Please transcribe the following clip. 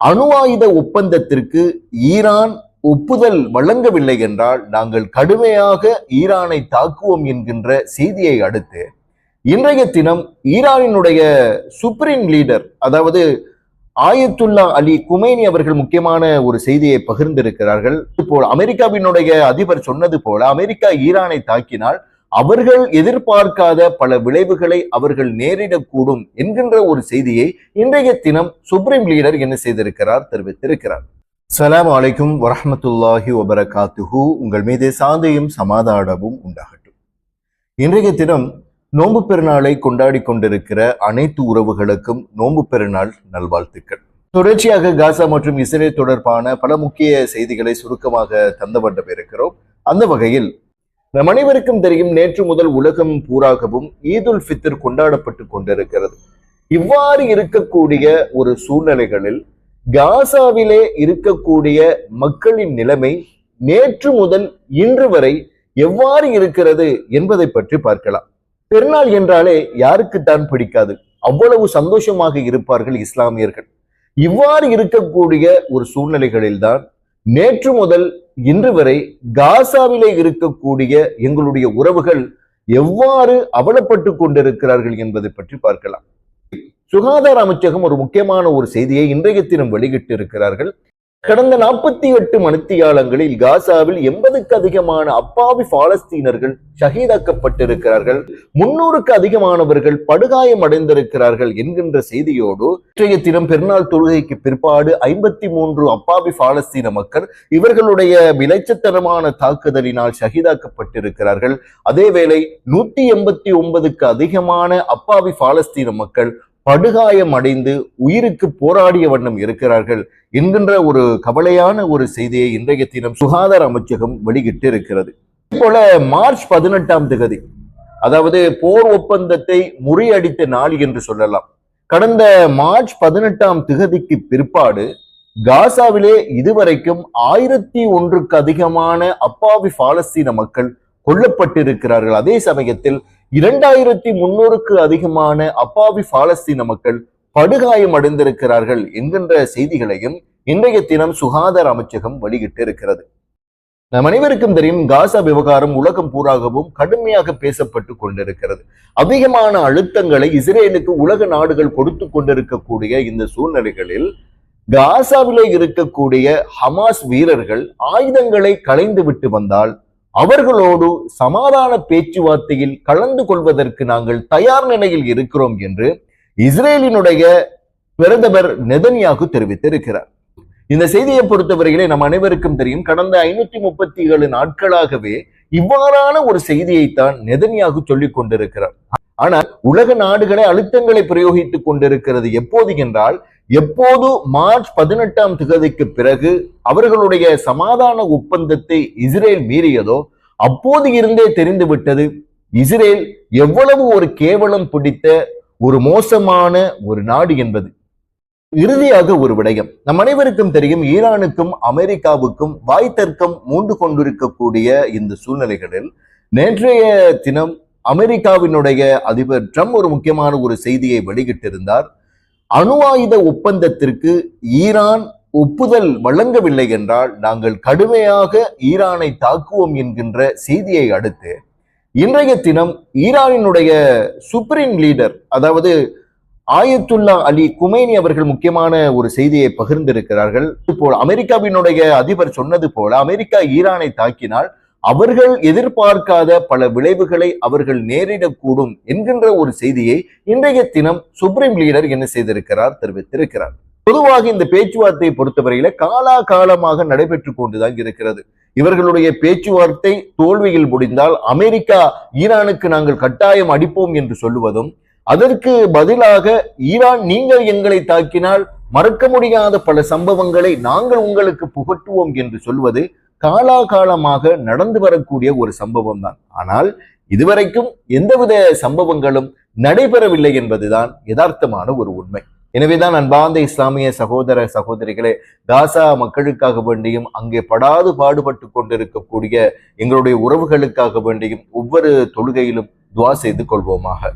அணு ஆயுத ஒப்பந்தத்திற்கு ஈரான் ஒப்புதல் வழங்கவில்லை என்றால் நாங்கள் கடுமையாக ஈரானை தாக்குவோம் என்கின்ற செய்தியை அடுத்து இன்றைய தினம் ஈரானினுடைய சுப்ரீம் லீடர் அதாவது ஆயத்துல்லா அலி குமேனி அவர்கள் முக்கியமான ஒரு செய்தியை பகிர்ந்திருக்கிறார்கள். இப்போ அமெரிக்காவினுடைய அதிபர் சொன்னது போல அமெரிக்கா ஈரானை தாக்கினால் அவர்கள் எதிர்பார்க்காத பல விளைவுகளை அவர்கள் நேரிடக்கூடும் என்கின்ற ஒரு செய்தியை இன்றைய தினம் சுப்ரீம் லீடர் என்ன செய்திருக்கிறார் தெரிவித்திருக்கிறார். சலாம் அலைக்கும் வரஹமத்துல்லாஹி வபரகாத்துஹு உங்கள் மீது சாந்தையும் சமாதானமும் உண்டாகட்டும். இன்றைய தினம் நோன்பு பெருநாளை கொண்டாடி கொண்டிருக்கிற அனைத்து உறவுகளுக்கும் நோன்பு பெருநாள் நல்வாழ்த்துக்கள். தொடர்ச்சியாக காசா மற்றும் இஸ்ரேல் தொடர்பான பல முக்கிய செய்திகளை சுருக்கமாக தந்தவண்ணம் இருக்கிறோம் அந்த வகையில் நம் அனைவருக்கும் தெரியும் நேற்று முதல் உலகம் பூராகவும் ஈதுல் ஃபித்ர் கொண்டாடப்பட்டு கொண்டிருக்கிறது. இவ்வாறு இருக்கக்கூடிய ஒரு சூழ்நிலைகளில் காசாவிலே இருக்கக்கூடிய மக்களின் நிலைமை நேற்று முதல் இன்று வரை எவ்வாறு இருக்கிறது என்பதை பற்றி பார்க்கலாம். பெருநாள் என்றாலே யாருக்குத்தான் பிடிக்காது? அவ்வளவு சந்தோஷமாக இருப்பார்கள் இஸ்லாமியர்கள். இவ்வாறு இருக்கக்கூடிய ஒரு சூழ்நிலைகளில்தான் நேற்று முதல் இன்று வரை காசாவிலே இருக்கக்கூடிய எங்களுடைய உறவுகள் எவ்வாறு அவலப்பட்டு கொண்டிருக்கிறார்கள் என்பதை பற்றி பார்க்கலாம். சுகாதார அமைச்சகம் ஒரு முக்கியமான ஒரு செய்தியை இன்றைய தினம் வெளியிட்டு இருக்கிறார்கள் கடந்த நாற்பத்தி எட்டு மணித்தியாலங்களில் காசாவில் எண்பதுக்கு அதிகமான அப்பாவி பாலஸ்தீனர்கள் ஷஹீதாக்கப்பட்டிருக்கிறார்கள். முன்னூறுக்கு அதிகமானவர்கள் படுகாயம் அடைந்திருக்கிறார்கள் என்கின்ற செய்தியோடு இன்றைய தினம் பெருநாள் தொழுகைக்கு பிற்பாடு ஐம்பத்தி மூன்று அப்பாவி பாலஸ்தீன மக்கள் இவர்களுடைய விளைச்சத்தனமான தாக்குதலினால் ஷஹீதாக்கப்பட்டிருக்கிறார்கள். அதேவேளை நூத்தி எண்பத்தி ஒன்பதுக்கு அதிகமான அப்பாவி பாலஸ்தீன மக்கள் படுகாயம் அடைந்து உயிருக்கு போராடிய வண்ணம் இருக்கிறார்கள் என்கின்ற ஒரு கவலையான ஒரு செய்தியை இன்றைய தினம் சுகாதார அமைச்சகம் வெளியிட்டு இருக்கிறது போல மார்ச் பதினெட்டாம் திகதி அதாவது போர் ஒப்பந்தத்தை முறியடித்த நாள் என்று சொல்லலாம். கடந்த மார்ச் பதினெட்டாம் திகதிக்கு பிற்பாடு காசாவிலே இதுவரைக்கும் ஆயிரத்தி ஒன்றுக்கு அதிகமான அப்பாவி பாலஸ்தீன மக்கள் கொல்லப்பட்டிருக்கிறார்கள். அதே சமயத்தில் இரண்டாயிரத்தி முன்னூறுக்கு அதிகமான அப்பாவி பாலஸ்தீன மக்கள் படுகாயம் அடைந்திருக்கிறார்கள் என்கின்ற செய்திகளையும் இன்றைய தினம் சுகாதார அமைச்சகம் வெளியிட்டு இருக்கிறது நம் அனைவருக்கும் தெரியும் காசா விவகாரம் உலகம் பூராகவும் கடுமையாக பேசப்பட்டு கொண்டிருக்கிறது. அதிகமான அழுத்தங்களை இஸ்ரேலுக்கு உலக நாடுகள் கொடுத்து கொண்டிருக்கக்கூடிய இந்த சூழ்நிலைகளில் காசாவிலே இருக்கக்கூடிய ஹமாஸ் வீரர்கள் ஆயுதங்களை களைந்து விட்டு வந்தால் அவர்களோடு சமாதான பேச்சுவார்த்தையில் கலந்து கொள்வதற்கு நாங்கள் தயார் நிலையில் இருக்கிறோம் என்று இஸ்ரேலினுடைய பிரதமர் நெதன்யாகு தெரிவித்திருக்கிறார். இந்த செய்தியை பொறுத்தவரையிலே நம் அனைவருக்கும் தெரியும் கடந்த ஐநூத்தி முப்பத்தி ஏழு நாட்களாகவே இவ்வாறான ஒரு செய்தியைத்தான் நெதன்யாகு சொல்லிக் கொண்டிருக்கிறார். ஆனால் உலக நாடுகளை அழுத்தங்களை பிரயோகித்துக் கொண்டிருக்கிறது எப்போது என்றால் எப்போது மார்ச் பதினெட்டாம் திகதிக்கு பிறகு அவர்களுடைய சமாதான ஒப்பந்தத்தை இஸ்ரேல் மீறியதோ அப்போது இருந்தே தெரிந்துவிட்டது. இஸ்ரேல் எவ்வளவு ஒரு கேவலம் பிடித்த ஒரு மோசமான ஒரு நாடு என்பது. இறுதியாக ஒரு விடயம். நம் அனைவருக்கும் தெரியும் ஈரானுக்கும் அமெரிக்காவுக்கும் வாய் தர்க்கம் மூண்டு கொண்டிருக்கக்கூடிய இந்த சூழ்நிலைகளில் நேற்றைய தினம் அமெரிக்காவினுடைய அதிபர் ட்ரம்ப் ஒரு முக்கியமான ஒரு செய்தியை வெளியிட்டிருந்தார். அணு ஆயுத ஒப்பந்தத்திற்கு ஈரான் ஒப்புதல் வழங்கவில்லை என்றால் நாங்கள் கடுமையாக ஈரானை தாக்குவோம் என்கின்ற செய்தியை அடுத்து இன்றைய தினம் ஈரானினுடைய சுப்ரீம் லீடர் அதாவது ஆயத்துல்லா அலி குமேனி அவர்கள் முக்கியமான ஒரு செய்தியை பகிர்ந்திருக்கிறார்கள். இப்போ அமெரிக்காவினுடைய அதிபர் சொன்னது போல அமெரிக்கா ஈரானை தாக்கினால் அவர்கள் எதிர்பார்க்காத பல விளைவுகளை அவர்கள் நேரிடக்கூடும் என்கின்ற ஒரு செய்தியை இன்றைய தினம் சுப்ரீம் லீடர் என்ன செய்திருக்கிறார் தெரிவித்திருக்கிறார். பொதுவாக இந்த பேச்சுவார்த்தையை பொறுத்தவரையில காலா காலமாக நடைபெற்று கொண்டுதான் இருக்கிறது. இவர்களுடைய பேச்சுவார்த்தை தோல்வியில் முடிந்தால் அமெரிக்கா ஈரானுக்கு நாங்கள் கட்டாயம் அடிப்போம் என்று சொல்லுவதும் அதற்கு பதிலாக ஈரான் நீங்கள் எங்களை தாக்கினால் மறக்க முடியாத பல சம்பவங்களை நாங்கள் உங்களுக்கு புகட்டுவோம் என்று சொல்வது காலாகாலமாக நடந்து வரக்கூடிய ஒரு சம்பவம் தான் ஆனால் இதுவரைக்கும் எந்தவித சம்பவங்களும் நடைபெறவில்லை என்பதுதான் யதார்த்தமான ஒரு உண்மை. எனவேதான் அன்பார்ந்த இஸ்லாமிய சகோதர சகோதரிகளே காசா மக்களுக்காக வேண்டியும் அங்கே படாது பாடுபட்டு கொண்டிருக்கக்கூடிய எங்களுடைய உறவுகளுக்காக வேண்டியும் ஒவ்வொரு தொழுகையிலும் துவா செய்து கொள்வோமாக.